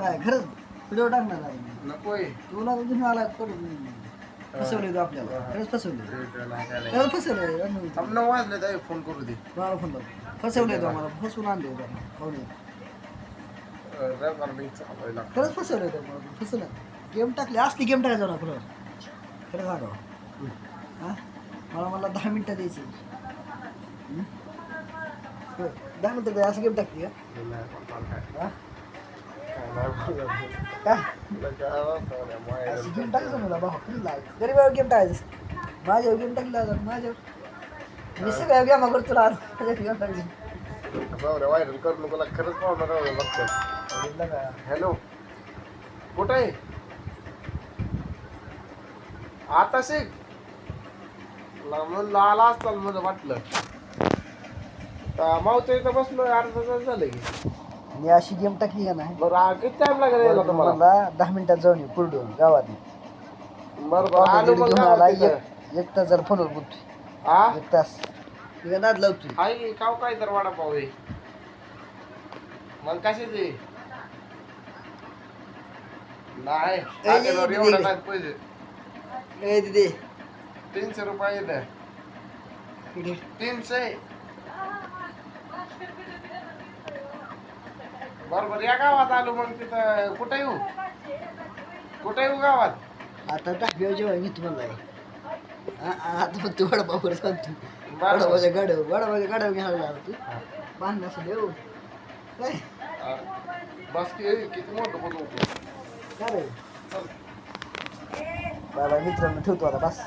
काय खरंच? व्हिडिओ टाकणार आहे मी. नकोय. तुला तुम्ही आला करून फसवले होते आपल्याला. खरंच फसवले. खरंच फसवले थांब नऊ वाजले ताई फोन करू दे. तुम्हाला फोन लावतो फसवले होते आम्हाला फसवून आणले होते आम्हाला. पाहुणे. लागतं. खरंच फसवले होते आम्हाला फसवलं गेम टाकली. असली गेम टाकायचं ना खरं खरं सांगा हा? मला मला दहा मिनटं द्यायची. हं? दहा मिनटं द्या. असं गेम टाकते का? मला हा? काय गेम टाकायचं मला बाबा खरंच लागायचं गरीबावर गेम टाकायचं माझ्यावर गेम टाकली आता माझ्यावर मी गेम टाकायची बाबरे व्हायरल करू नको मला खरंच पाहुणा बघतो हॅलो. कुठं आहे? आता शिक. म्हणलं आला असताल मला वाटलं. मावच्या इथं बसलो अर्धा तास झालं की. मी अशी गेम टाकली का नाही? बरं आ, किती टाइम लागेल यायला तुम्हाला? मला दहा मिनिटात जाऊन ये कुरडून गावात बरं बरं आलो मग घेऊन आला गावात तिथं. एक एक तास जर फोनवर बोलतोय. हा? एक तास. नाद लावतोय? काव काय तर वडापाव आहे. मग कशाचे नाही. एवढं. नाही पैसे. ए दिदी. तीनशे रुपये येतं. तीनशे? बरोबर या गावात आलो मग तिथं. कुठे येऊ? कुठे येऊ गावात? आता टाकल्यावर जेव्हा आ- आ- आता फक्त वडापावर सांगतो. बरं. वडापावच्या गाड्यावर वडापावच्या गाड्यावर घ्यायला लागला तू. असं देऊ काय? बस की किती मोठं बनवतो काय रे? बाबा मित्रांनो ठेवतो आता बस.